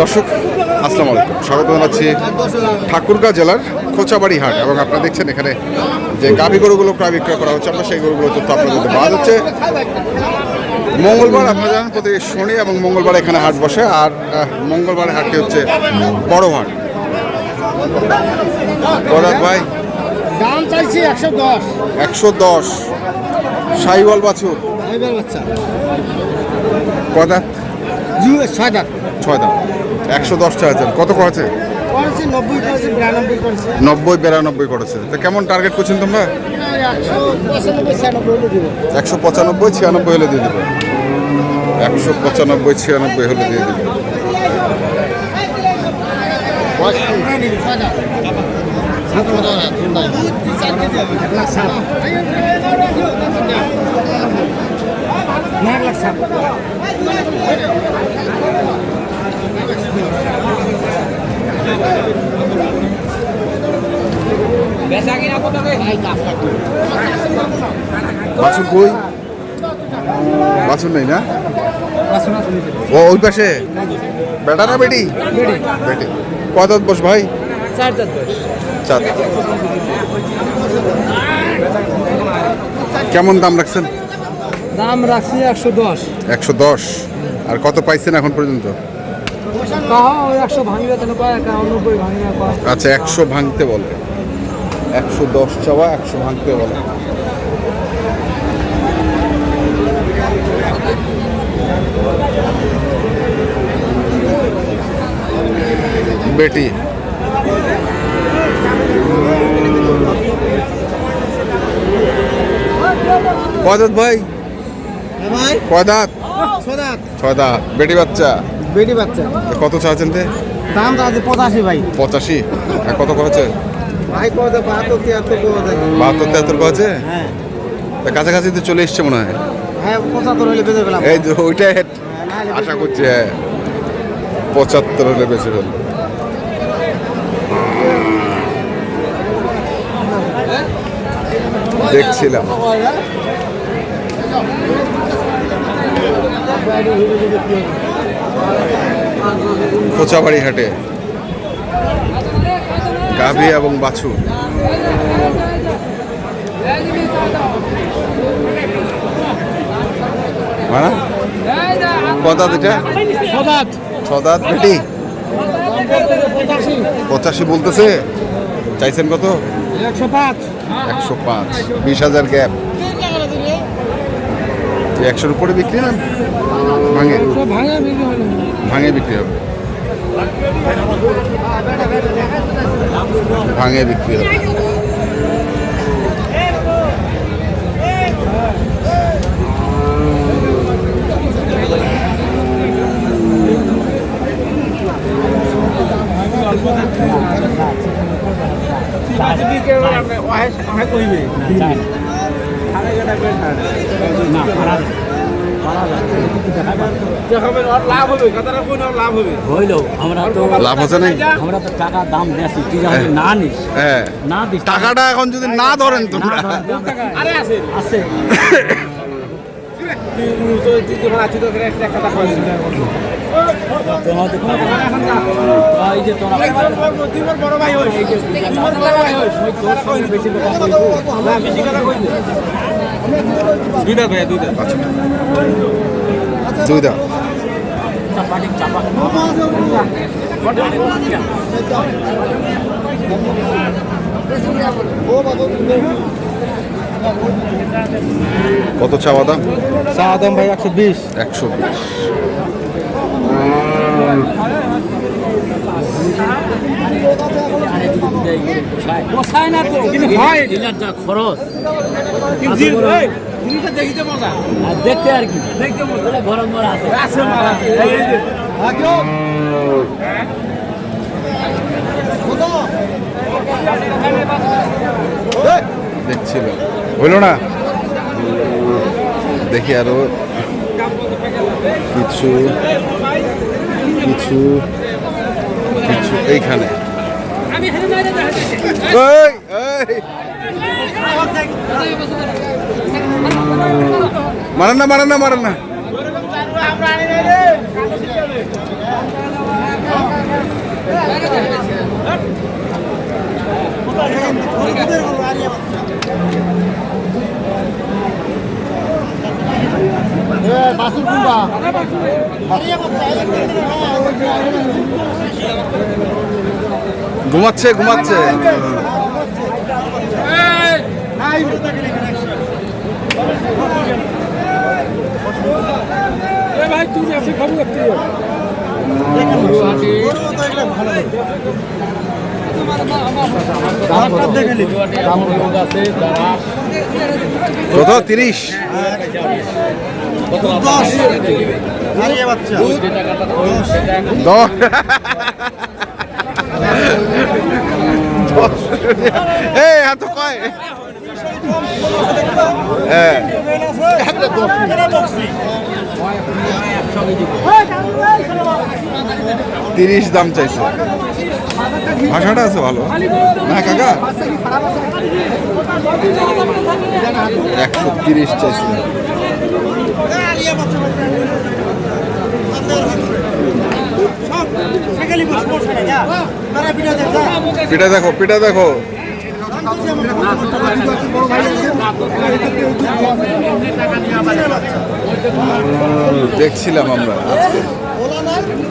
দর্শক আসসালামু আলাইকুম। স্বাগত জানাচ্ছি ঠাকুরগাঁ জেলার খোঁচাবাড়ি হাট এবং আপনারা দেখছেন এখানে যে গাভী গরুগুলো প্রায় বিক্রয় করা হচ্ছে। আমরা সেই গরুগুলো তথ্য আপনাদের পাওয়া যাচ্ছে। মঙ্গলবার আপনারা জানেন প্রতি শনি এবং মঙ্গলবার এখানে হাট বসে। আর মঙ্গলবার হাটটি হচ্ছে বড় হাট। ভাই? দাম চাইছি একশো দশ। একশো দশ। সাইওয়াল বাছুর? ছয় দাঁত। ছয় দাম একশো দশ চাইছেন কত করেছে? নব্বই বিরানব্বই করেছি। তো কেমন টার্গেট করছেন তোমরা? একশো পঁচানব্বই ছিয়ানব্বই হলে দিয়ে দেবে। একশো পঁচানব্বই ছিয়ানব্বই হলে দিয়ে দেবে। লাখ বাছুর কই? বাছুর নেই না? ও ওই পাশে। বেটা না বেটি? বেটি। কত বস ভাই? চার দাঁত চার কেমন দাম রাখছেন? দাম রাখছি একশো দশ। একশো দশ। আর কত পাইছেন এখন পর্যন্ত? আচ্ছা একশো ভাঙতে বলে। একশো দশ চাওয়া একশো ভাঙতে বলে। বেটি। কদাত ভাই? ভাই। কদাত? ছয় দাঁত ছয় দাঁত বেটি বাচ্চা। বেটি বাচ্চা। কত চাচ্ছেন তে? দাম আছে পঁচাশি ভাই। পঁচাশি? আর কত করেছে ভাই কত বাহাত্তর তিয়াত্তর বাহাত্তর তেহাত্তর করেছে হ্যাঁ। কাছাকাছি তো চলে এসছে মনে হয়। হ্যাঁ পঁচাত্তর হলে বেঁধে পেলাম এই যে ওইটাই। আশা করছি হ্যাঁ। পঁচাত্তর হলে বেশি হল দেখছিলাম। খোঁচাবাড়ি হাটে গাভী এবং বাছু। কদাত এটা? ছদাত ছদাত বেটি? পঁচাশি পঁচাশি বলতেছে। চাইছেন কত? একশো পাঁচ। একশো পাঁচ। বিশ হাজার গ্যাপ। একশোর উপরে বিক্রি না? ভাঙে? ভাঙা ভাঙে বিক্রি হবে। ভাঙে বিক্রি হবে। লাভ হবে কথাটা কোন লাভ হবে হইল আমরা তো লাভ হচ্ছে নাই আমরা তো টাকা দাম নেছি তুই যদি না নিস হ্যাঁ না দিস টাকাটা এখন যদি না ধরেন তোমরা আরে আছে বড় ভাই হইস বেশি কথা দুইটা ভাই দুইটা। দুই দাও চাপাটি চাপা কত চাওয়া দাম চা দাম ভাই একশো বিশ। একশো বিশ। পোষায় না তো কিন্তু হয়। দিনার যা খরচ জিনিসটা দেখিতে মজা। আর দেখতে আর কি। দেখতে মজা। গরম গরম আছে। আছে মারা। দেখছিল। হইল না? দেখি আরও। কিছু কিছু। এইখানে এই, এই। মারেন না মারেন না মারেন না ঘুমাচ্ছে ঘুমাচ্ছে। এ ভাই তুমি আছে খবর করতে কত তিরিশ। এই এত কয়? হ্যাঁ তিরিশ দাম চাইছে। ভাষাটা আছে ভালো। না কাকা? একশো তিরিশ চাইছে। পিঠা দেখো পিঠা দেখো। দেখছিলাম আমরা আজকে।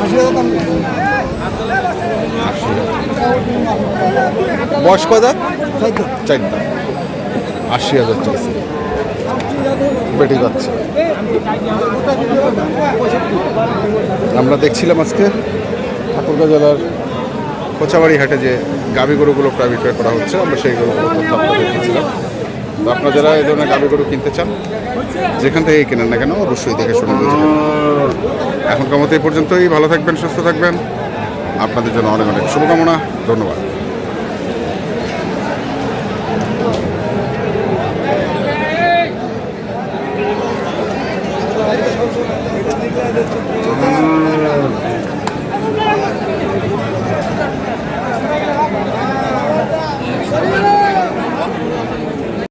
হাজার দাম বয়স চাইতো চারটা আশি হাজার চাইছে বেটে যাচ্ছে আমরা দেখছিলাম আজকে ঠাকুরগাঁ জেলার কোচাবাড়ি হাটে যে গাবি গরুগুলো প্রায় বিক্রয় করা হচ্ছে, আমরা সেই তথ্য আপনাদের দিয়েছিলাম তো আপনারা যারা এই ধরনের গাবি গরু কিনতে চান, যেখান থেকে কেনেন না কেন, অবশ্যই দেখে শুনে এখনকার মতো এই পর্যন্তই। ভালো থাকবেন, সুস্থ থাকবেন। আপনাদের জন্য অনেক অনেক শুভকামনা। ধন্যবাদ।